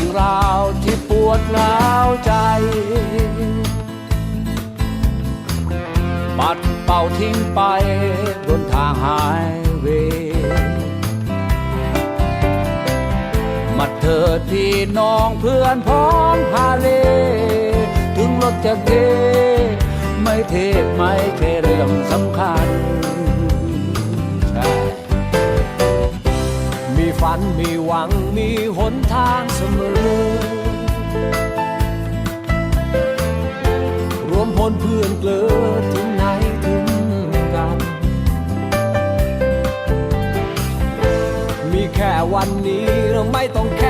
เรื่องราวที่ปวดร้าวใจ ปัดเป่าทิ้งไปบนทางหายเวย์มาเถิดพี่น้องเพื่อนพ้องพาเล ถึงรถจะเทไม่เทศ ฝันมีหวังมีหนทางเสมอ รวมพลเพื่อนเกลือถึงไหนถึงกัน มีแค่วันนี้เราไม่ต้องแค่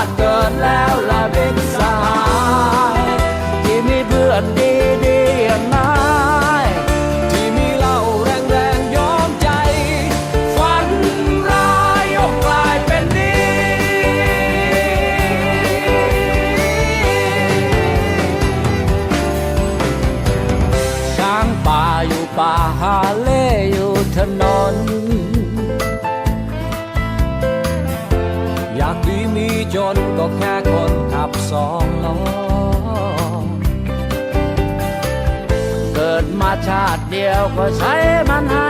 าติเกิดแล้วละเด็กสายที่มีเพื่อนดีดีอย่างนายที่มีเหล่าแรงแรงยอมใจ ฝันร้ายยกกลายเป็นดีช้างป่าอยู่ป่าหาเล่อยู่ถนน นก็แค่คนขับสองล้อ เกิดมาชาติเดียวก็ใช้มันให้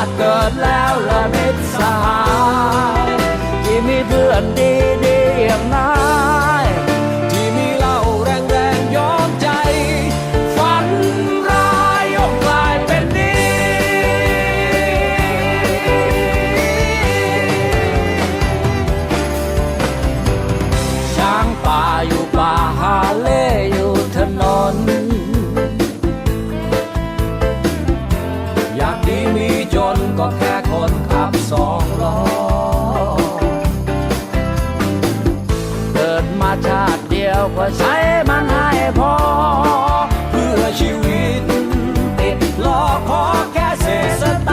าติเกิดแล้วละมิตรสหายที่มีเพื่อนดี ก็แค่คนขับสองล้อ เกิดมาชาติเดียวก็ใช้มันให้พอ เพื่อชีวิตติดล้อขอแค่เศษสต